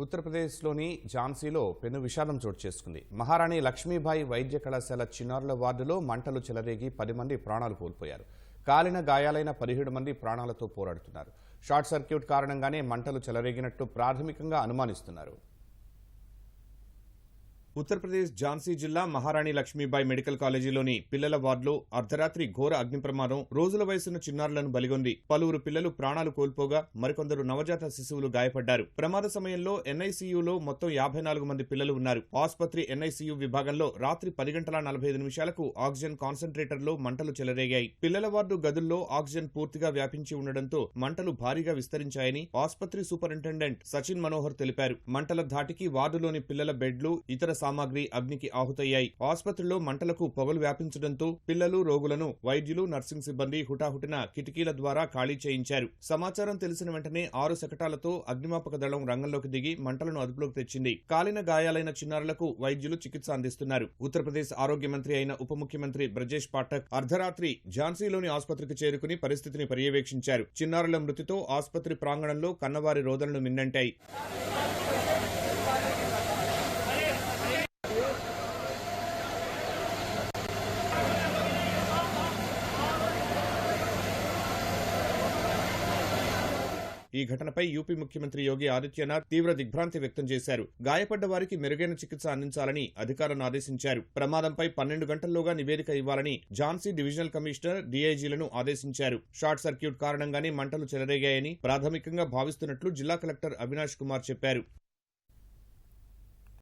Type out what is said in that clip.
ఉత్తరప్రదేశ్లోని ఝాన్సీలో పెను విషాదం చోటు చేసుకుంది. మహారాణి లక్ష్మీబాయి వైద్య కళాశాల చిన్నారుల వార్డులో మంటలు చెలరేగి పది మంది ప్రాణాలు కోల్పోయారు. కాలిన గాయాలైన పదిహేడు మంది ప్రాణాలతో పోరాడుతున్నారు. షార్ట్ సర్క్యూట్ కారణంగానే మంటలు చెలరేగినట్టు ప్రాథమికంగా అనుమానిస్తున్నారు. ఉత్తరప్రదేశ్ ఝాన్సీ జిల్లా మహారాణి లక్ష్మీబాయి మెడికల్ కాలేజీలోని పిల్లల వార్డులో అర్ధరాత్రి ఘోర అగ్ని ప్రమాదం రోజుల వయసున్న చిన్నారులను బలిగొంది. పలువురు పిల్లలు ప్రాణాలు కోల్పోగా మరికొందరు నవజాత శిశువులు గాయపడ్డారు. ప్రమాద సమయంలో ఎన్ఐసీయూలో మొత్తం యాభై నాలుగు మంది పిల్లలు ఉన్నారు. ఆసుపత్రి ఎన్ఐసీయూ విభాగంలో రాత్రి పది గంటల నలభై ఐదు నిమిషాలకు ఆక్సిజన్ కాన్సన్ట్రేటర్లో మంటలు చెలరేగాయి. పిల్లల వార్డు గదుల్లో ఆక్సిజన్ పూర్తిగా వ్యాపించి ఉండడంతో మంటలు భారీగా విస్తరించాయని ఆసుపత్రి సూపరింటెండెంట్ సచిన్ మనోహర్ తెలిపారు. మంటల ధాటికి వార్డులోని పిల్లల బెడ్లు ఇతర సామాగ్రి అగ్నికి ఆహుతయ్యాయి. ఆసుపత్రిలో మంటలకు పొగలు వ్యాపించడంతో పిల్లలు రోగులను వైద్యులు నర్సింగ్ సిబ్బంది హుటాహుటిన కిటికీల ద్వారా ఖాళీ చేయించారు. సమాచారం తెలిసిన వెంటనే ఆరు శకటాలతో అగ్నిమాపక దళం రంగంలోకి దిగి మంటలను అదుపులోకి తెచ్చింది. కాలిన గాయాలైన చిన్నారులకు వైద్యులు చికిత్స అందిస్తున్నారు. ఉత్తరప్రదేశ్ ఆరోగ్య మంత్రి అయిన ఉప ముఖ్యమంత్రి బ్రజేష్ పాఠక్ అర్ధరాత్రి ఝాన్సీలోని ఆసుపత్రికి చేరుకుని పరిస్థితిని పర్యవేక్షించారు. చిన్నారుల మృతితో ఆసుపత్రి ప్రాంగణంలో కన్నవారి రోదనలు మిన్నంటాయి. ఈ ఘటనపై యూపీ ముఖ్యమంత్రి యోగి ఆదిత్యనాథ్ తీవ్ర దిగ్భ్రాంతి వ్యక్తం చేశారు. గాయపడ్డ వారికి మెరుగైన చికిత్స అందించాలని అధికారులను ఆదేశించారు. ప్రమాదంపై పన్నెండు గంటల్లోగా నివేదిక ఇవ్వాలని ఝాన్సీ డివిజనల్ కమిషనర్ డీఐజీలను ఆదేశించారు. షార్ట్ సర్క్యూట్ కారణంగానే మంటలు చెలరేగాయని ప్రాథమికంగా భావిస్తున్నట్లు జిల్లా కలెక్టర్ అవినాష్ కుమార్ చెప్పారు.